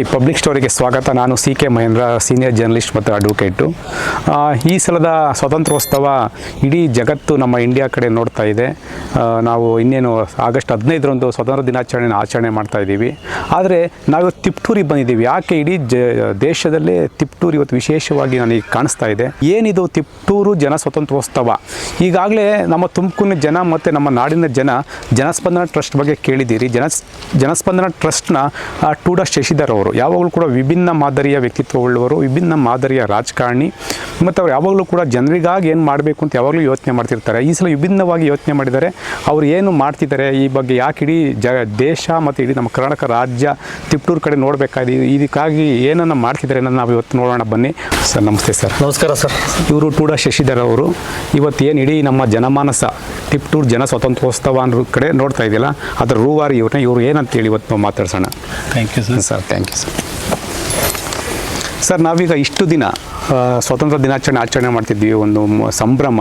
ಈ ಪಬ್ಲಿಕ್ ಸ್ಟೋರಿಗೆ ಸ್ವಾಗತ. ನಾನು C K Mahendra senior journalist ಮತ್ತು ಅಡ್ವೊಕೇಟು ಈ ಸಲದ ಸ್ವಾತಂತ್ರ್ಯೋತ್ಸವ ಇಡೀ ಜಗತ್ತು ನಮ್ಮ ಇಂಡಿಯಾ ಕಡೆ ನೋಡ್ತಾ ಇದೆ. ನಾವು ಇನ್ನೇನು ಆಗಸ್ಟ್ ಹದಿನೈದರಂದು ಸ್ವಾತಂತ್ರ್ಯ ದಿನಾಚರಣೆನ ಆಚರಣೆ ಮಾಡ್ತಾ ಇದ್ದೀವಿ. ಆದರೆ ನಾವು ತಿಪ್ಟೂರಿಗೆ ಬಂದಿದ್ದೀವಿ. ಯಾಕೆ ಇಡೀ ಜ, ದೇಶದಲ್ಲೇ ತಿಪ್ಟೂರು ಇವತ್ತು ವಿಶೇಷವಾಗಿ ನನಗೆ ಕಾಣಿಸ್ತಾ ಇದೆ. ಏನಿದು ತಿಪ್ಟೂರು ಜನ ಸ್ವಾತಂತ್ರ್ಯೋತ್ಸವ? ಈಗಾಗಲೇ ನಮ್ಮ ತುಮಕೂರಿನ ಜನ ಮತ್ತು ನಮ್ಮ ನಾಡಿನ ಜನ ಜನಸ್ಪಂದನ ಟ್ರಸ್ಟ್ ಬಗ್ಗೆ ಕೇಳಿದ್ದೀರಿ. ಜನ ಜನಸ್ಪಂದನ ಟ್ರಸ್ಟ್ನ ಟೂಡ ಶಶಿಧರ್ ಅವರು. ಯಾವಾಗಲೂ ಕೂಡ ವಿಭಿನ್ನ ಮಾದರಿಯ ವ್ಯಕ್ತಿತ್ವವುಳ್ಳವರು ವಿಭಿನ್ನ ಮಾದರಿಯ ರಾಜಕಾರಣಿ ಮತ್ತು ಅವ್ರು ಯಾವಾಗಲೂ ಕೂಡ ಜನರಿಗಾಗಿ ಏನು ಮಾಡಬೇಕು ಅಂತ ಯಾವಾಗಲೂ ಯೋಚನೆ ಮಾಡ್ತಿರ್ತಾರೆ. ಈ ಸಲ ವಿಭಿನ್ನವಾಗಿ ಯೋಚನೆ ಮಾಡಿದ್ದಾರೆ ಅವ್ರು ಏನು ಮಾಡ್ತಿದ್ದಾರೆ ಈ ಬಗ್ಗೆ ಯಾಕೆ ಇಡೀ ಜ ದೇಶ ಮತ್ತು ಇಡೀ ನಮ್ಮ ಕರ್ನಾಟಕ ರಾಜ್ಯ ತಿಪ್ಟೂರು ಕಡೆ ನೋಡಬೇಕಾಗಿ ಇದಕ್ಕಾಗಿ ಏನನ್ನು ಮಾಡ್ತಿದ್ದಾರೆ ಅನ್ನೋದು ನಾವು ಇವತ್ತು ನೋಡೋಣ ಬನ್ನಿ. ಸರ್ ನಮಸ್ತೆ ಸರ್. ನಮಸ್ಕಾರ ಸರ್. ಇವರು ಟೂಡ ಶಶಿಧರ್ ಅವರು. ಇವತ್ತು ಏನು ಇಡೀ ನಮ್ಮ ಜನಮಾನಸ ತಿಪ್ಟೂರು ಜನ ಸ್ವಾತಂತ್ರ್ಯೋತ್ಸವ ಅನ್ನೋ ಕಡೆ ನೋಡ್ತಾ ಇದೆಯಲ್ಲ ಅದರ ರೂವಾರಿ ಇವ್ರನ್ನ ಇವರು ಏನಂತೇಳಿ ಇವತ್ತು ನಾವು ಮಾತಾಡ್ಸೋಣ. Thank you sir sir thank you sir ನಾವೀಗ ಇಷ್ಟು ದಿನ ಸ್ವತಂತ್ರ ದಿನಾಚರಣೆ ಆಚರಣೆ ಮಾಡ್ತಿದ್ವಿ ಒಂದು ಸಂಭ್ರಮ.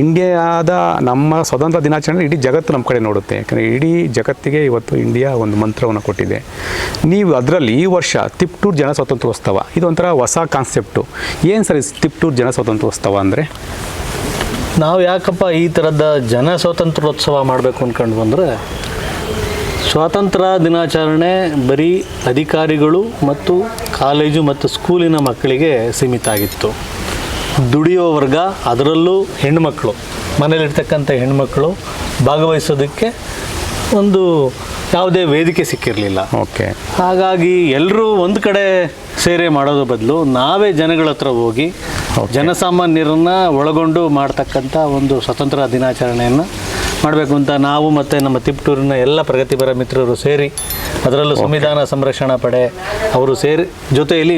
ಇಂಡಿಯಾದ ನಮ್ಮ ಸ್ವತಂತ್ರ ದಿನಾಚರಣೆ ಇಡೀ ಜಗತ್ತು ನಮ್ಮ ಕಡೆ ನೋಡುತ್ತೆ. ಯಾಕಂದರೆ ಇಡೀ ಜಗತ್ತಿಗೆ ಇವತ್ತು ಇಂಡಿಯಾ ಒಂದು ಮಂತ್ರವನ್ನು ಕೊಟ್ಟಿದೆ. ನೀವು ಅದರಲ್ಲಿ ಈ ವರ್ಷ ತಿಪ್ಟೂರು ಜನ ಸ್ವಾತಂತ್ರ್ಯೋತ್ಸವ ಇದು ಒಂಥರ ಹೊಸ ಕಾನ್ಸೆಪ್ಟು ಏನು ಸರ್ ತಿಪ್ಟೂರ್ ಜನ ಸ್ವಾತಂತ್ರ್ಯೋತ್ಸವ ಅಂದರೆ? ನಾವು ಯಾಕಪ್ಪ ಈ ಥರದ ಜನ ಸ್ವಾತಂತ್ರ್ಯೋತ್ಸವ ಮಾಡಬೇಕು ಅಂದ್ಕೊಂಡು ಬಂದರೆ ಸ್ವಾತಂತ್ರ್ಯ ದಿನಾಚರಣೆ ಬರೀ ಅಧಿಕಾರಿಗಳು ಮತ್ತು ಕಾಲೇಜು ಮತ್ತು ಸ್ಕೂಲಿನ ಮಕ್ಕಳಿಗೆ ಸೀಮಿತ ಆಗಿತ್ತು. ದುಡಿಯೋ ವರ್ಗ ಅದರಲ್ಲೂ ಹೆಣ್ಮಕ್ಳು. ಮನೇಲಿರ್ತಕ್ಕಂಥ ಹೆಣ್ಮಕ್ಳು ಭಾಗವಹಿಸೋದಕ್ಕೆ ಒಂದು ಯಾವುದೇ ವೇದಿಕೆ ಸಿಕ್ಕಿರಲಿಲ್ಲ. ಓಕೆ. ಹಾಗಾಗಿ ಎಲ್ಲರೂ ಒಂದು ಕಡೆ ಸೇರೆ ಮಾಡೋದ್ರ ಬದಲು ನಾವೇ ಜನಗಳ ಹತ್ರ ಹೋಗಿ ಜನಸಾಮಾನ್ಯರನ್ನ ಒಳಗೊಂಡು ಮಾಡ್ತಕ್ಕಂಥ ಒಂದು ಸ್ವತಂತ್ರ ದಿನಾಚರಣೆಯನ್ನು ಮಾಡಬೇಕು ಅಂತ ನಾವು ಮತ್ತು ನಮ್ಮ ತಿಪ್ಟೂರಿನ ಎಲ್ಲ ಪ್ರಗತಿಪರ ಮಿತ್ರರು ಸೇರಿ ಅದರಲ್ಲೂ ಸಂವಿಧಾನ ಸಂರಕ್ಷಣಾ ಪಡೆ ಅವರು ಸೇರಿ ಜೊತೆಯಲ್ಲಿ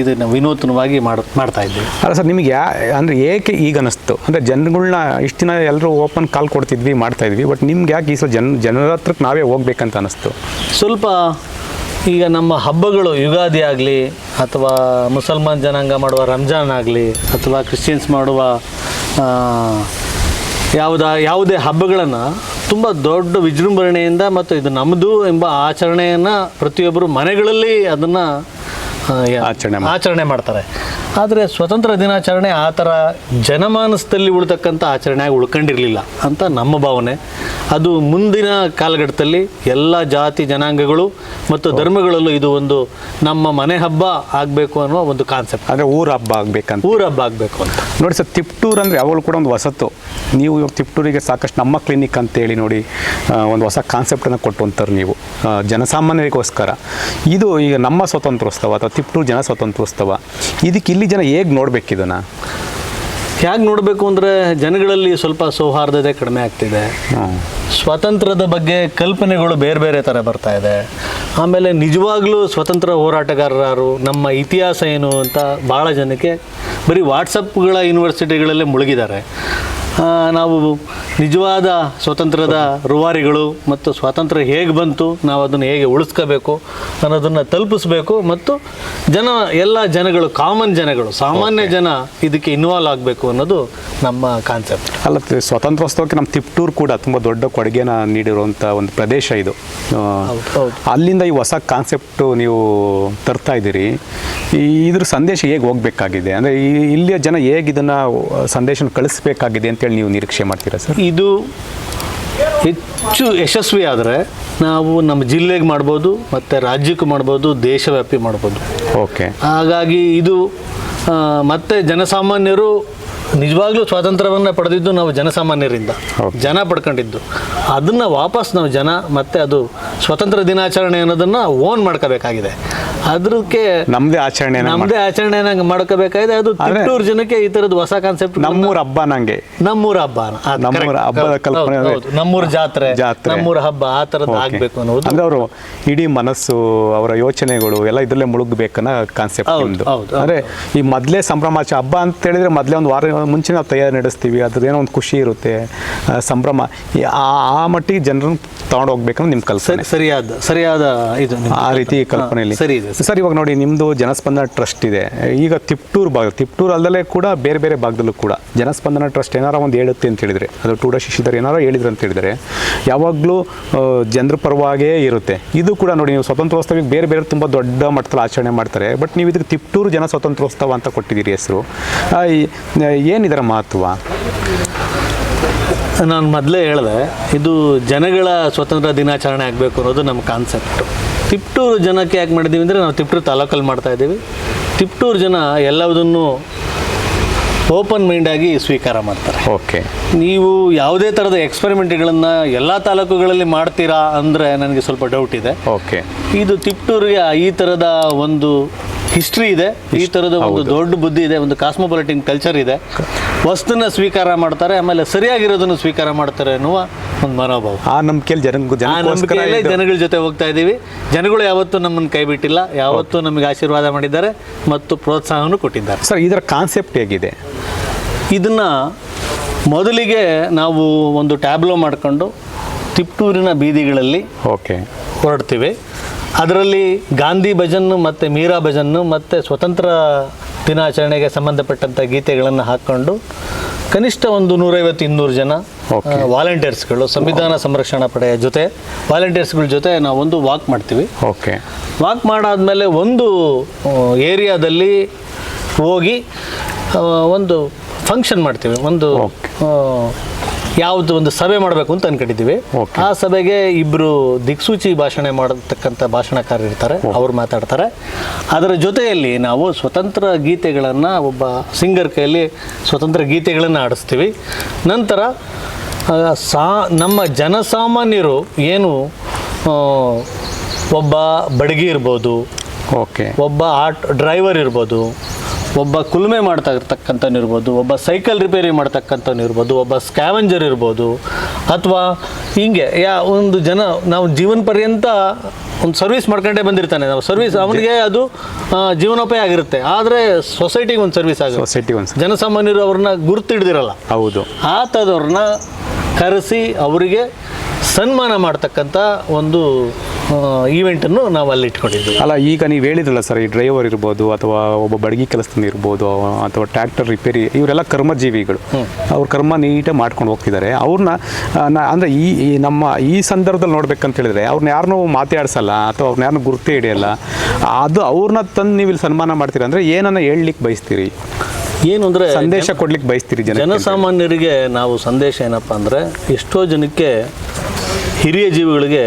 ಇದನ್ನು ವಿನೂತನವಾಗಿ ಮಾಡ ಮಾಡ್ತಾ ಇದ್ದೀವಿ. ಅಲ್ಲ ಸರ್ ನಿಮಗೆ ಯಾ ಅಂದರೆ ಏಕೆ ಈಗ ಅನಿಸ್ತು ಅಂದರೆ ಜನಗಳನ್ನ ಇಷ್ಟು ದಿನ ಎಲ್ಲರೂ ಓಪನ್ ಕಾಲ್ ಕೊಡ್ತಿದ್ವಿ ಮಾಡ್ತಾ ಇದ್ವಿ ಬಟ್ ನಿಮ್ಗೆ ಯಾಕೆ ಈ ಸಲ ಜನ ಜನರ ಹತ್ರಕ್ಕೆ ನಾವೇ ಹೋಗ್ಬೇಕಂತ ಅನಿಸ್ತು ಸ್ವಲ್ಪ ಈಗ ನಮ್ಮ ಹಬ್ಬಗಳು ಯುಗಾದಿ ಆಗಲಿ ಅಥವಾ ಮುಸಲ್ಮಾನ್ ಜನಾಂಗ ಮಾಡುವ ರಂಜಾನ್ ಆಗಲಿ ಅಥವಾ ಕ್ರಿಶ್ಚಿಯನ್ಸ್ ಮಾಡುವ ಯಾವುದ ಯಾವುದೇ ಹಬ್ಬಗಳನ್ನು ತುಂಬ ದೊಡ್ಡ ವಿಜೃಂಭಣೆಯಿಂದ ಮತ್ತು ಇದು ನಮ್ಮದು ಎಂಬ ಆಚರಣೆಯನ್ನು ಪ್ರತಿಯೊಬ್ಬರು ಮನೆಗಳಲ್ಲಿ ಅದನ್ನು ಆಚರಣೆ ಆಚರಣೆ ಮಾಡ್ತಾರೆ. ಆದರೆ ಸ್ವತಂತ್ರ ದಿನಾಚರಣೆ ಆ ಥರ ಜನಮಾನಸದಲ್ಲಿ ಉಳ್ತಕ್ಕಂಥ ಆಚರಣೆಯಾಗಿ ಉಳ್ಕೊಂಡಿರಲಿಲ್ಲ ಅಂತ ನಮ್ಮ ಭಾವನೆ. ಅದು ಮುಂದಿನ ಕಾಲಘಟ್ಟದಲ್ಲಿ ಎಲ್ಲ ಜಾತಿ ಜನಾಂಗಗಳು ಮತ್ತು ಧರ್ಮಗಳಲ್ಲೂ ಇದು ಒಂದು ನಮ್ಮ ಮನೆ ಹಬ್ಬ ಆಗಬೇಕು ಅನ್ನೋ ಒಂದು ಕಾನ್ಸೆಪ್ಟ್ ಅಂದರೆ ಊರ ಹಬ್ಬ ಆಗಬೇಕಂತ. ಊರ ಹಬ್ಬ ಆಗಬೇಕು ಅಂತ. ನೋಡಿ ಸರ್ ತಿಪ್ಟೂರು ಅಂದರೆ ಯಾವಾಗಲೂ ಕೂಡ ಒಂದು ವಸತ್ತು. ನೀವು ಇವಾಗ ತಿಪ್ಟೂರಿಗೆ ಸಾಕಷ್ಟು ನಮ್ಮ ಕ್ಲಿನಿಕ್ ಅಂತೇಳಿ ನೋಡಿ ಒಂದು ಹೊಸ ಕಾನ್ಸೆಪ್ಟನ್ನು ಕೊಟ್ಟುವಂಥವ್ರು ನೀವು. ಆ, ಜನಸಾಮಾನ್ಯರಿಗೋಸ್ಕರ. ಇದು ಈಗ ನಮ್ಮ ಸ್ವಾತಂತ್ರ್ಯೋತ್ಸವ ಅಥವಾ ತಿಪ್ಟೂರು ಜನ ಸ್ವಾತಂತ್ರ್ಯೋತ್ಸವ ಇದಕ್ಕೆ ಇಲ್ಲಿ ಜನ ಹೇಗೆ ನೋಡ್ಬೇಕು ಇದನ್ನು? ಹೇಗೆ ನೋಡಬೇಕು ಅಂದರೆ ಜನಗಳಲ್ಲಿ ಸ್ವಲ್ಪ ಸೌಹಾರ್ದತೆ ಕಡಿಮೆ ಆಗ್ತಿದೆ. ಸ್ವಾತಂತ್ರ್ಯದ ಬಗ್ಗೆ ಕಲ್ಪನೆಗಳು ಬೇರೆ ಬೇರೆ ಥರ ಬರ್ತಾ ಇದೆ. ಆಮೇಲೆ ನಿಜವಾಗ್ಲೂ ಸ್ವತಂತ್ರ ಹೋರಾಟಗಾರರು ನಮ್ಮ ಇತಿಹಾಸ ಏನು ಅಂತ ಭಾಳ ಜನಕ್ಕೆ ಬರೀ ವಾಟ್ಸಪ್ಗಳ ಯೂನಿವರ್ಸಿಟಿಗಳಲ್ಲೇ ಮುಳುಗಿದ್ದಾರೆ. ನಾವು ನಿಜವಾದ ಸ್ವಾತಂತ್ರ್ಯದ ರೂವಾರಿಗಳು ಮತ್ತು ಸ್ವಾತಂತ್ರ್ಯ ಹೇಗೆ ಬಂತು ನಾವು ಅದನ್ನು ಹೇಗೆ ಉಳಿಸ್ಕೋಬೇಕು ಅನ್ನೋದನ್ನು ತಲುಪಿಸ್ಬೇಕು ಮತ್ತು ಜನ ಎಲ್ಲ ಜನಗಳು ಕಾಮನ್ ಜನಗಳು ಸಾಮಾನ್ಯ ಜನ ಇದಕ್ಕೆ ಇನ್ವಾಲ್ವ್ ಆಗಬೇಕು ಅನ್ನೋದು ನಮ್ಮ ಕಾನ್ಸೆಪ್ಟ್ ಅಲ್ಲ ಸ್ವಾತಂತ್ರ್ಯೋತ್ಸವಕ್ಕೆ ನಮ್ಮ ತಿಪ್ಟೂರು ಕೂಡ ತುಂಬ ದೊಡ್ಡ ಕೊಡುಗೆನ ನೀಡಿರುವಂಥ ಒಂದು ಪ್ರದೇಶ ಇದು. ಅಲ್ಲಿಂದ ಈ ಹೊಸ ಕಾನ್ಸೆಪ್ಟು ನೀವು ತರ್ತಾ ಇದ್ದೀರಿ. ಈ ಇದ್ರ ಸಂದೇಶ ಹೇಗೆ ಹೋಗಬೇಕಾಗಿದೆ? ಅಂದರೆ ಈ ಇಲ್ಲಿಯ ಜನ ಹೇಗೆ ಇದನ್ನು ಸಂದೇಶ ಕಳಿಸ್ಬೇಕಾಗಿದೆ ಅಂತೇಳಿ ನೀವು ನಿರೀಕ್ಷೆ ಮಾಡ್ತೀರಾ ಸರ್? ಇದು ಹೆಚ್ಚು ಯಶಸ್ವಿ ಆದರೆ ನಾವು ನಮ್ಮ ಜಿಲ್ಲೆಗೆ ಮಾಡ್ಬೋದು ಮತ್ತು ರಾಜ್ಯಕ್ಕೂ ಮಾಡ್ಬೋದು ದೇಶವ್ಯಾಪಿ ಮಾಡ್ಬೋದು. ಓಕೆ. ಹಾಗಾಗಿ ಇದು ಮತ್ತೆ ಜನಸಾಮಾನ್ಯರು ನಿಜವಾಗ್ಲೂ ಸ್ವಾತಂತ್ರ್ಯವನ್ನು ಪಡೆದಿದ್ದು ನಾವು ಜನಸಾಮಾನ್ಯರಿಂದ. ಜನ ಪಡ್ಕೊಂಡಿದ್ದು. ಅದನ್ನು ವಾಪಸ್ ನಾವು ಜನ ಮತ್ತೆ ಅದು ಸ್ವತಂತ್ರ ದಿನಾಚರಣೆ ಅನ್ನೋದನ್ನು ಓನ್ ಮಾಡ್ಕೋಬೇಕಾಗಿದೆ. ಅದಕ್ಕೆ ನಮ್ದೇ ಆಚರಣೆ ನಮ್ದೇ ಆಚರಣೆನ ಮಾಡ್ಕೋಬೇಕಾಗಿದೆ. ಅದು ತಿಟ್ಟೂರು ಜನಕ್ಕೆ ಈ ಥರದ್ದು ಹೊಸ ಕಾನ್ಸೆಪ್ಟ್ ನಮ್ಮೂರ ಹಬ್ಬ ನಂಗೆ. ನಮ್ಮೂರ ಹಬ್ಬ. ನಮ್ಮೂರ. ಹಬ್ಬದ ಕಲ್ಪನೆ. ನಮ್ಮೂರ ಜಾತ್ರೆ ಜಾತ್ರೆ. ನಮ್ಮೂರ ಹಬ್ಬ ಆ Okay. ಆಗ್ಬೇಕು ಅನ್ನೋದು. ಅಂದ್ರೆ ಅವರು ಇಡೀ ಮನಸ್ಸು ಅವರ ಯೋಚನೆಗಳು ಎಲ್ಲ ಇದರಲ್ಲೇ ಮುಳುಗ್ಬೇಕನ್ನ ಕಾನ್ಸೆಪ್ಟ್ ಹೌದು. ಅಂದರೆ ಈ ಮೊದಲೇ ಸಂಭ್ರಮಾಚ ಹಬ್ಬ ಅಂತ ಹೇಳಿದ್ರೆ ಮೊದಲೇ ಒಂದು ವಾರ ಮುಂಚೆ ನಾವು ತಯಾರಿ ನಡೆಸ್ತೀವಿ. ಅದ್ರದ್ದೇನೋ ಒಂದು ಖುಷಿ ಇರುತ್ತೆ. ಸಂಭ್ರಮ. ಆ ಮಟ್ಟಿಗೆ ಜನರನ್ನು ತಗೊಂಡು ಹೋಗ್ಬೇಕಂದ್ರೆ ನಿಮ್ಮ ಕಲ್ಪನೆ. ಸರಿ ಸರಿಯಾದ ಸರಿಯಾದ ಇದು ಆ ರೀತಿ ಕಲ್ಪನೆಯಲ್ಲಿ. ಸರಿ ಇದೆ ಸರ್ ಇವಾಗ ನೋಡಿ ನಿಮ್ಮದು ಜನಸ್ಪಂದನ ಟ್ರಸ್ಟ್ ಇದೆ. ಈಗ ತಿಪ್ಟೂರು ಭಾಗ, ತಿಪ್ಟೂರು ಅಲ್ಲದೆ ಕೂಡ ಬೇರೆ ಬೇರೆ ಭಾಗದಲ್ಲೂ ಕೂಡ ಜನಸ್ಪಂದನ ಟ್ರಸ್ಟ್ ಏನಾರ ಒಂದು ಹೇಳುತ್ತೆ ಅಂತ ಹೇಳಿದರೆ, ಅದು ಟೂಡ ಶಿಶಿಧರ್ ಏನಾರೋ ಹೇಳಿದ್ರು ಅಂತ ಹೇಳಿದರೆ, ಯಾವಾಗಲೂ ಜನರ ಪರವಾಗೇ ಇರುತ್ತೆ. ಇದು ಕೂಡ ನೋಡಿ, ನೀವು ಸ್ವತಂತ್ರೋತ್ಸವಕ್ಕೆ ಬೇರೆ ಬೇರೆ ತುಂಬ ದೊಡ್ಡ ಮಟ್ಟದಲ್ಲಿ ಆಚರಣೆ ಮಾಡ್ತಾರೆ. ಬಟ್ ನೀವು ಇದಕ್ಕೆ ತಿಪ್ಟೂರು ಜನ ಸ್ವತಂತ್ರೋತ್ಸವ ಅಂತ ಕೊಟ್ಟಿದ್ದೀರಿ ಹೆಸರು. ಏನಿದರ ಮಹತ್ವ? ನಾನು ಮೊದಲೇ ಹೇಳಿದೆ ಇದು ಜನಗಳ ಸ್ವತಂತ್ರ ದಿನಾಚರಣೆ ಆಗಬೇಕು ಅನ್ನೋದು ನಮ್ಮ ಕಾನ್ಸೆಪ್ಟು ತಿಪ್ಟೂರು ಜನಕ್ಕೆ ಯಾಕೆ ಮಾಡಿದ್ದೀವಿ ಅಂದರೆ ನಾವು ತಿಪ್ಟೂರು ತಾಲೂಕಲ್ಲಿ ಮಾಡ್ತಾ ಇದ್ದೀವಿ. ತಿಪ್ಟೂರು ಜನ ಎಲ್ಲದನ್ನು ಓಪನ್ ಮೈಂಡಾಗಿ ಸ್ವೀಕಾರ ಮಾಡ್ತಾರೆ. ಓಕೆ ನೀವು ಯಾವುದೇ ಥರದ ಎಕ್ಸ್ಪೆರಿಮೆಂಟ್ಗಳನ್ನು ಎಲ್ಲ ತಾಲೂಕುಗಳಲ್ಲಿ ಮಾಡ್ತೀರಾ ಅಂದರೆ ನನಗೆ ಸ್ವಲ್ಪ ಡೌಟ್ ಇದೆ. ಓಕೆ ಇದು ತಿಪ್ಟೂರಿಗೆ ಈ ಥರದ ಒಂದು ಹಿಸ್ಟ್ರಿ ಇದೆ. ಈ ಥರದ ಒಂದು ದೊಡ್ಡ ಬುದ್ಧಿ ಇದೆ ಒಂದು ಕಾಸ್ಮೋಪಾಲಿಟಿನ್ ಕಲ್ಚರ್ ಇದೆ. ವಸ್ತುನ ಸ್ವೀಕಾರ ಮಾಡ್ತಾರೆ ಆಮೇಲೆ ಸರಿಯಾಗಿರೋದನ್ನು ಸ್ವೀಕಾರ ಮಾಡ್ತಾರೆ ಅನ್ನುವ ಒಂದು ಮನೋಭಾವ. ಆ ನಂಬಿಕೆಯಲ್ಲಿ ಜನ ಆ ನಂಬಿಕೆಯಲ್ಲೇ ಜನಗಳ ಜೊತೆ ಹೋಗ್ತಾ ಇದ್ದೀವಿ. ಜನಗಳು ಯಾವತ್ತೂ ನಮ್ಮನ್ನು ಕೈ ಬಿಟ್ಟಿಲ್ಲ ಯಾವತ್ತೂ ನಮಗೆ ಆಶೀರ್ವಾದ ಮಾಡಿದ್ದಾರೆ ಮತ್ತು ಪ್ರೋತ್ಸಾಹವನ್ನು ಕೊಟ್ಟಿದ್ದಾರೆ. ಸರ್ ಇದರ ಕಾನ್ಸೆಪ್ಟ್ ಹೇಗಿದೆ? ಇದನ್ನ ಮೊದಲಿಗೆ ನಾವು ಒಂದು ಟ್ಯಾಬ್ಲೋ ಮಾಡಿಕೊಂಡು ತಿಪ್ಟೂರಿನ ಬೀದಿಗಳಲ್ಲಿ ಓಕೆ ಹೊರಡ್ತೀವಿ. ಅದರಲ್ಲಿ ಗಾಂಧಿ ಭಜನ್ ಮತ್ತು ಮೀರಾ ಭಜನ್ ಮತ್ತು ಸ್ವತಂತ್ರ ದಿನಾಚರಣೆಗೆ ಸಂಬಂಧಪಟ್ಟಂಥ ಗೀತೆಗಳನ್ನು ಹಾಕ್ಕೊಂಡು ಕನಿಷ್ಠ ಒಂದು ನೂರೈವತ್ತು ಇನ್ನೂರು ಜನ. ವಾಲಂಟಿಯರ್ಸ್ಗಳು ಸಂವಿಧಾನ ಸಂರಕ್ಷಣಾ ಪಡೆಯ ಜೊತೆ ವಾಲಂಟಿಯರ್ಸ್ಗಳ ಜೊತೆ ನಾವು ಒಂದು ವಾಕ್ ಮಾಡ್ತೀವಿ. ಓಕೆ ವಾಕ್ ಮಾಡಾದಮೇಲೆ ಒಂದು ಏರಿಯಾದಲ್ಲಿ ಹೋಗಿ ಒಂದು ಫಂಕ್ಷನ್ ಮಾಡ್ತೀವಿ. ಒಂದು ಯಾವುದು ಒಂದು ಸಭೆ ಮಾಡಬೇಕು ಅಂತ ಅನ್ಕೊಂಡಿದ್ದೀವಿ. ಆ ಸಭೆಗೆ ಇಬ್ಬರು ದಿಕ್ಸೂಚಿ ಭಾಷಣ ಮಾಡತಕ್ಕಂಥ ಭಾಷಣಕಾರ ಇರ್ತಾರೆ. ಅವ್ರು ಮಾತಾಡ್ತಾರೆ. ಅದರ ಜೊತೆಯಲ್ಲಿ ನಾವು ಸ್ವತಂತ್ರ ಗೀತೆಗಳನ್ನು ಒಬ್ಬ ಸಿಂಗರ್ ಕೈಯಲ್ಲಿ ಸ್ವತಂತ್ರ ಗೀತೆಗಳನ್ನು ಆಡಿಸ್ತೀವಿ ನಂತರ ಸಾ ನಮ್ಮ ಜನಸಾಮಾನ್ಯರು ಏನು ಒಬ್ಬ ಬಡಗಿ ಇರ್ಬೋದು ಓಕೆ ಒಬ್ಬ ಆಟ್ ಡ್ರೈವರ್ ಇರ್ಬೋದು ಒಬ್ಬ ಕುಲುಮೆ ಮಾಡ್ತಾ ಇರ್ತಕ್ಕಂಥವ್ನು ಇರ್ಬೋದು ಒಬ್ಬ ಸೈಕಲ್ ರಿಪೇರಿ ಮಾಡ್ತಕ್ಕಂಥವ್ನು ಇರ್ಬೋದು ಒಬ್ಬ ಸ್ಕ್ಯಾವೆಂಜರ್ ಇರ್ಬೋದು ಅಥವಾ ಹಿಂಗೆ ಯಾ ಒಂದು ಜನ ನಾವು ಜೀವನ ಪರ್ಯಂತ ಒಂದು ಸರ್ವಿಸ್ ಮಾಡ್ಕೊಂಡೇ ಬಂದಿರ್ತಾನೆ. ನಾವು ಸರ್ವಿಸ್ ಅವನಿಗೆ ಅದು ಜೀವನೋಪಾಯ ಆಗಿರುತ್ತೆ. ಆದರೆ ಸೊಸೈಟಿಗೆ ಒಂದು ಸರ್ವಿಸ್ ಆಗುತ್ತೆ. ಸೊಸೈಟಿ ಒಂದು ಜನಸಾಮಾನ್ಯರು ಅವ್ರನ್ನ ಗುರುತಿಡ್ದಿರಲ್ಲ. ಹೌದು. ಆತದವ್ರನ್ನ ಕರೆಸಿ ಅವರಿಗೆ ಸನ್ಮಾನ ಮಾಡ್ತಕ್ಕಂಥ ಒಂದು ಈವೆಂಟನ್ನು ನಾವು ಅಲ್ಲಿ ಇಟ್ಕೊಂಡಿದ್ದೀವಿ ಅಲ್ಲ ಈಗ ನೀವು ಹೇಳಿದ್ರಲ್ಲ ಸರ್ ಈ ಡ್ರೈವರ್ ಇರ್ಬೋದು ಅಥವಾ ಒಬ್ಬ ಬಡಗಿ ಕೆಲಸದ ಇರ್ಬೋದು ಅಥವಾ ಟ್ರ್ಯಾಕ್ಟರ್ ರಿಪೇರಿ ಇವರೆಲ್ಲ ಕರ್ಮಜೀವಿಗಳು. ಅವ್ರ ಕರ್ಮ ನೀಟಾಗಿ ಮಾಡ್ಕೊಂಡು ಹೋಗ್ತಿದ್ದಾರೆ. ಅವ್ರನ್ನ ಅಂದರೆ ಈ ಈ ನಮ್ಮ ಈ ಸಂದರ್ಭದಲ್ಲಿ ನೋಡ್ಬೇಕಂತ ಹೇಳಿದ್ರೆ ಅವ್ರನ್ನ ಯಾರನ್ನೂ ಮಾತಾಡ್ಸಲ್ಲ ಅಥವಾ ಅವ್ರನ್ನ ಯಾರನ್ನೂ ಗುರುತೇ ಹಿಡಿಯಲ್ಲ. ಅದು ಅವ್ರನ್ನ ತಂದು ನೀವು ಇಲ್ಲಿ ಸನ್ಮಾನ ಮಾಡ್ತೀರ ಅಂದರೆ ಏನನ್ನ ಹೇಳಲಿಕ್ಕೆ ಬಯಸ್ತೀರಿ? ಏನು ಅಂದರೆ ಸಂದೇಶ ಕೊಡ್ಲಿಕ್ಕೆ ಬಯಸ್ತೀರಿ ಜನ ಜನಸಾಮಾನ್ಯರಿಗೆ ನಾವು ಸಂದೇಶ ಏನಪ್ಪ ಅಂದರೆ ಎಷ್ಟೋ ಜನಕ್ಕೆ ಹಿರಿಯ ಜೀವಿಗಳಿಗೆ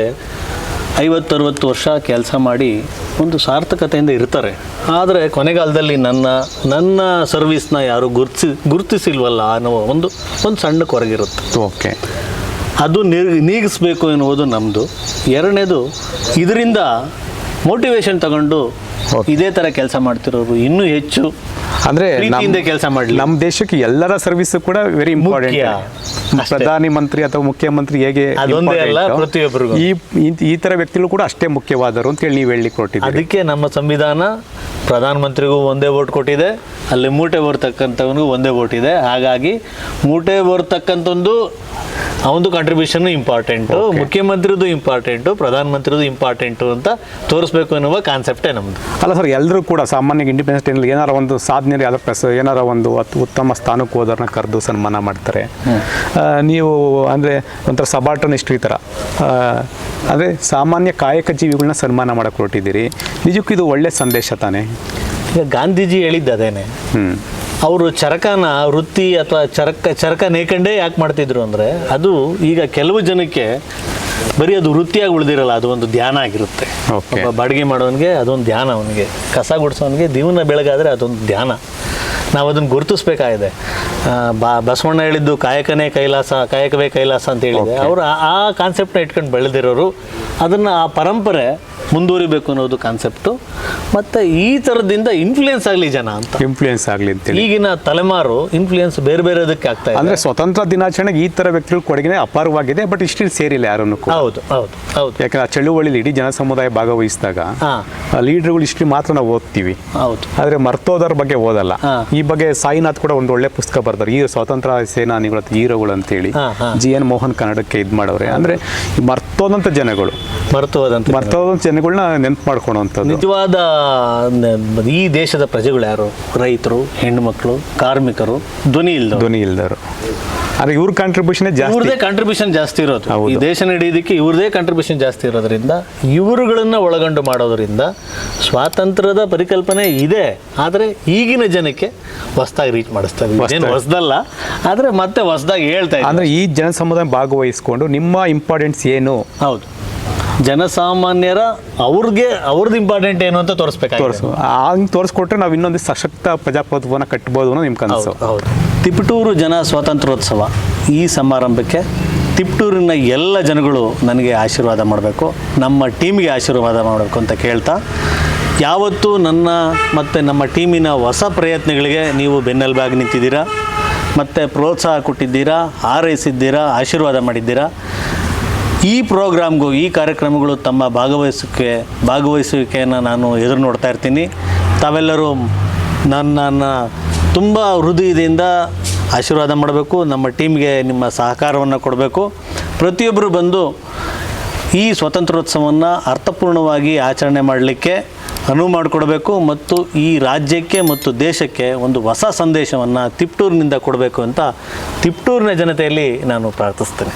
ಐವತ್ತರವತ್ತು ವರ್ಷ ಕೆಲಸ ಮಾಡಿ ಒಂದು ಸಾರ್ಥಕತೆಯಿಂದ ಇರ್ತಾರೆ. ಆದರೆ ಕೊನೆಗಾಲದಲ್ಲಿ ನನ್ನ ನನ್ನ ಸರ್ವಿಸ್ನ ಯಾರು ಗುರ್ತಿಸಿ ಗುರುತಿಸಿಲ್ವಲ್ಲ ಅನ್ನೋ ಒಂದು ಒಂದು ಸಣ್ಣ ಕೊರಗಿರುತ್ತೆ. ಓಕೆ. ಅದು ನೀರ್ ನೀಗಿಸ್ಬೇಕು ಎನ್ನುವುದು ನಮ್ಮದು ಎರಡನೇದು ಇದರಿಂದ ಮೋಟಿವೇಶನ್ ತಗೊಂಡು. ಇದೇ ತರ ಕೆಲಸ ಮಾಡ್ತಿರೋರು ಇನ್ನೂ ಹೆಚ್ಚು ಅಂದ್ರೆ ಕೆಲಸ ಮಾಡಲಿ. ನಮ್ಮ ದೇಶಕ್ಕೆ ಎಲ್ಲರ ಸರ್ವಿಸ್ ಕೂಡ ವೆರಿ ಇಂಪಾರ್ಟೆಂಟ್. ಪ್ರಧಾನಿ ಮಂತ್ರಿ ಅಥವಾ ಮುಖ್ಯಮಂತ್ರಿ ಹೇಗೆ ಈ ಈ- ತರ ವ್ಯಕ್ತಿಗಳು ಕೂಡ ಅಷ್ಟೇ ಮುಖ್ಯವಾದರು ಅಂತ ಹೇಳಿ ನೀವು ಹೇಳಿ ಕೊಟ್ಟಿದ್ದೀರಿ. ಅದಕ್ಕೆ ನಮ್ಮ ಸಂವಿಧಾನ ಪ್ರಧಾನಮಂತ್ರಿಗೂ ಒಂದೇ ವೋಟ್ ಕೊಟ್ಟಿದೆ. ಅಲ್ಲಿ ಮೂಟೆ ಬರ್ತಕ್ಕಂಥವನಿಗೂ ಒಂದೇ ವೋಟ್ ಇದೆ. ಹಾಗಾಗಿ ಮೂಟೆ ಬರ್ತಕ್ಕಂಥದ್ದು ಅವನದು ಕಾಂಟ್ರಿಬ್ಯೂಷನ್ ಇಂಪಾರ್ಟೆಂಟು ಮುಖ್ಯಮಂತ್ರಿದು ಇಂಪಾರ್ಟೆಂಟು ಪ್ರಧಾನಮಂತ್ರಿದು ಇಂಪಾರ್ಟೆಂಟು ಅಂತ ತೋರಿಸ್ಬೇಕು ಅನ್ನುವ ಕಾನ್ಸೆಪ್ಟೇ ನಮ್ಮದು ಅಲ್ಲ ಸರ್ ಎಲ್ಲರೂ ಕೂಡ ಸಾಮಾನ್ಯ ಇಂಡಿಪೆಂಡೆನ್ಸ್ ಡೇನಲ್ಲಿ ಏನಾರ ಒಂದು ಸಾಧನೆ ಯಾವ್ದು ಪ್ರೆಸ್ ಏನಾರ ಒಂದು ಅತ್- ಉತ್ತಮ ಸ್ಥಾನಕ್ಕೆ ಹೋದ್ರನ್ನ ಕರೆದು ಸನ್ಮಾನ ಮಾಡ್ತಾರೆ. ನೀವು ಅಂದರೆ ಒಂಥರ ಸಬಾಟನ್ ಇಷ್ಟು ಈ ಥರ ಅಂದರೆ ಸಾಮಾನ್ಯ ಕಾಯಕ ಜೀವಿಗಳನ್ನ ಸನ್ಮಾನ ಮಾಡಕ್ ಹೊರಟಿದ್ದೀರಿ. ನಿಜಕ್ಕೂ ಇದು ಒಳ್ಳೆ ಸಂದೇಶ ತಾನೇ? ಈಗ ಗಾಂಧೀಜಿ ಹೇಳಿದ್ದು ಅದೇನೆ ಹ್ಞೂ ಅವರು ಚರಕನ ವೃತ್ತಿ ಅಥವಾ ಚರಕ ಚರಕ ನೇಕಂಡೇ ಯಾಕೆ ಮಾಡ್ತಿದ್ರು ಅಂದರೆ ಅದು ಈಗ ಕೆಲವು ಜನಕ್ಕೆ ಬರೀ ಅದು ವೃತ್ತಿಯಾಗಿ ಉಳಿದಿರಲ್ಲ ಅದು ಒಂದು ಧ್ಯಾನ ಆಗಿರುತ್ತೆ. ಒಬ್ಬ ಬಾಡಿಗೆ ಮಾಡೋನಿಗೆ ಅದೊಂದು ಧ್ಯಾನ ಅವನಿಗೆ. ಕಸ ಗುಡಿಸೋನಿಗೆ ದಿವನ ಬೆಳಗಾದರೆ ಅದೊಂದು ಧ್ಯಾನ. ನಾವು ಅದನ್ನು ಗುರುತಿಸ್ಬೇಕಾಗಿದೆ. ಬಾ ಬಸವಣ್ಣ ಹೇಳಿದ್ದು ಕಾಯಕನೇ ಕೈಲಾಸ ಕಾಯಕವೇ ಕೈಲಾಸ ಅಂತ ಹೇಳಿದೆ. ಅವರು ಆ- ಆ ಕಾನ್ಸೆಪ್ಟ್ನ ಇಟ್ಕೊಂಡು ಬೆಳೆದಿರೋರು. ಅದನ್ನು ಆ ಪರಂಪರೆ ಮುಂದುವರಿಬೇಕು ಅನ್ನೋದು ಕಾನ್ಸೆಪ್ಟು ಮತ್ತು ಈ ಥರದಿಂದ ಇನ್ಫ್ಲೂಯೆನ್ಸ್ ಆಗಲಿ ಜನ ಅಂತ. ಇನ್ಫ್ಲೂಯೆನ್ಸ್ ಆಗಲಿ ಅಂತೇಳಿ. ಈಗಿನ ತಲೆಮಾರು ಇನ್ಫ್ಲೂಯೆನ್ಸ್ ಬೇರೆ ಬೇರೆದಕ್ಕೆ ಆಗ್ತಾ ಇದೆ. ಅಂದರೆ ಸ್ವತಂತ್ರ ದಿನಾಚರಣೆಗೆ ಈ ಥರ ವ್ಯಕ್ತಿಗಳು ಕೊಡುಗೆ ಅಪಾರವಾಗಿದೆ ಬಟ್ ಇಷ್ಟಿಲ್ಲಿ ಸೇರಿಲ್ಲ ಯಾರನ್ನು ಹೌದು ಹೌದು ಹೌದು. ಯಾಕಂದ್ರೆ ಆ ಚಳುವಳಿಲಿ ಇಡೀ ಜನ ಸಮುದಾಯ ಭಾಗವಹಿಸಿದಾಗ ಲೀಡರ್ಗಳು ಲೀಡ್ರುಗಳು ಇಷ್ಟು ಮಾತ್ರ ನಾವು ಓದ್ತೀವಿ. ಹೌದು. ಆದರೆ ಮರ್ತೋದರ ಬಗ್ಗೆ ಓದಲ್ಲ. ಈ ಬಗ್ಗೆ ಸಾಯಿನಾಥ್ ಕೂಡ ಒಂದು ಒಳ್ಳೆ ಪುಸ್ತಕ ಬರ್ತಾರೆ ಈ ಸ್ವಾತಂತ್ರ್ಯ ಸೇನಾನಿಗಳ ಹೀರೋಗಳು ಅಂತೇಳಿ. ಜಿ ಎನ್ ಮೋಹನ್ ಕನ್ನಡಕ್ಕೆ ಇದು ಮಾಡವ್ರೆ ಅಂದರೆ ಮರ್ತೋದಂಥ ಜನಗಳು. ಮರ್ತೋದಂತ ಮರ್ತೋದಂತ ಮರ್ತೋದಂಥ ಜನ ಜನಗಳನ್ನ ನೆನಪು ಮಾಡ್ಕೊಳೋವಂಥದ್ದು ನಿಜವಾದ ಈ ದೇಶದ ಪ್ರಜೆಗಳು ಯಾರು? ರೈತರು ಹೆಣ್ಣುಮಕ್ಕಳು ಕಾರ್ಮಿಕರು ಧ್ವನಿ ಇಲ್ದ ಧ್ವನಿ ಇಲ್ದರು ಆದರೆ ಇವ್ರ ಕಾಂಟ್ರಿಬ್ಯೂಷನ್ ಜಾಸ್ತಿ. ಇವ್ರದೇ ಕಾಂಟ್ರಿಬ್ಯೂಷನ್ ಜಾಸ್ತಿ ಇರೋದು. ಈ ದೇಶ ನಡೆಯೋದಕ್ಕೆ ಇವ್ರದೇ ಕಾಂಟ್ರಿಬ್ಯೂಷನ್ ಜಾಸ್ತಿ ಇರೋದ್ರಿಂದ ಇವರುಗಳನ್ನ ಒಳಗೊಂಡು ಮಾಡೋದರಿಂದ ಸ್ವಾತಂತ್ರ್ಯದ ಪರಿಕಲ್ಪನೆ ಇದೆ. ಆದರೆ ಈಗಿನ ಜನಕ್ಕೆ ಹೊಸದಾಗಿ ರೀಚ್ ಮಾಡಿಸ್ತಾ ಇದ್ದೀವಿ ಏನು. ಹೊಸದಲ್ಲ ಆದರೆ ಮತ್ತೆ ಹೊಸದಾಗಿ ಹೇಳ್ತಾ ಇದ್ದಾರೆ. ಅಂದರೆ ಈ ಜನ ಸಮುದಾಯ ಭಾಗವಹಿಸ್ಕೊಂಡು ನಿಮ್ಮ ಇಂಪಾರ್ಟೆನ್ಸ್ ಏನು? ಹೌದು. ಜನಸಾಮಾನ್ಯರ ಅವ್ರಿಗೆ ಅವ್ರದ್ದು ಇಂಪಾರ್ಟೆಂಟ್ ಏನು ಅಂತ ತೋರಿಸ್ಬೇಕು ತೋರಿಸು ಹಂಗೆ ತೋರಿಸ್ಕೊಟ್ರೆ ನಾವು ಇನ್ನೊಂದು ಸಶಕ್ತ ಪ್ರಜಾಪ್ರಭುತ್ವನ ಕಟ್ಬೋದು ಅನ್ನೋ ನಿಮ್ಮ ಕನಸು ಹೌದು. ತಿಪಟೂರು ಜನ ಸ್ವಾತಂತ್ರ್ಯೋತ್ಸವ ಈ ಸಮಾರಂಭಕ್ಕೆ ತಿಪಟೂರಿನ ಎಲ್ಲ ಜನಗಳು ನನಗೆ ಆಶೀರ್ವಾದ ಮಾಡಬೇಕು ನಮ್ಮ ಟೀಮ್ಗೆ ಆಶೀರ್ವಾದ ಮಾಡಬೇಕು ಅಂತ ಕೇಳ್ತಾ ಯಾವತ್ತೂ ನನ್ನ ಮತ್ತು ನಮ್ಮ ಟೀಮಿನ ಹೊಸ ಪ್ರಯತ್ನಗಳಿಗೆ ನೀವು ಬೆನ್ನೆಲುಬಾಗಿ ನಿಂತಿದ್ದೀರಾ ಮತ್ತು ಪ್ರೋತ್ಸಾಹ ಕೊಟ್ಟಿದ್ದೀರಾ ಹಾರೈಸಿದ್ದೀರಾ ಆಶೀರ್ವಾದ ಮಾಡಿದ್ದೀರಾ ಈ ಪ್ರೋಗ್ರಾಮ್ಗೂ ಈ ಕಾರ್ಯಕ್ರಮಗಳು ತಮ್ಮ ಭಾಗವಹಿಸಕ್ಕೆ ಭಾಗವಹಿಸುವಿಕೆಯನ್ನು ನಾನು ಎದುರು ನೋಡ್ತಾ ಇರ್ತೀನಿ. ತಾವೆಲ್ಲರೂ ನನ್ನನ್ನು ತುಂಬ ಹೃದಯದಿಂದ ಆಶೀರ್ವಾದ ಮಾಡಬೇಕು. ನಮ್ಮ ಟೀಮ್ಗೆ ನಿಮ್ಮ ಸಹಕಾರವನ್ನು ಕೊಡಬೇಕು. ಪ್ರತಿಯೊಬ್ಬರು ಬಂದು ಈ ಸ್ವಾತಂತ್ರ್ಯೋತ್ಸವವನ್ನು ಅರ್ಥಪೂರ್ಣವಾಗಿ ಆಚರಣೆ ಮಾಡಲಿಕ್ಕೆ ಅನುವು ಮಾಡಿಕೊಡಬೇಕು ಮತ್ತು ಈ ರಾಜ್ಯಕ್ಕೆ ಮತ್ತು ದೇಶಕ್ಕೆ ಒಂದು ಹೊಸ ಸಂದೇಶವನ್ನು ತಿಪ್ಟೂರಿನಿಂದ ಕೊಡಬೇಕು ಅಂತ ತಿಪ್ಟೂರಿನ ಜನತೆಯಲ್ಲಿ ನಾನು ಪ್ರಾರ್ಥಿಸ್ತೇನೆ.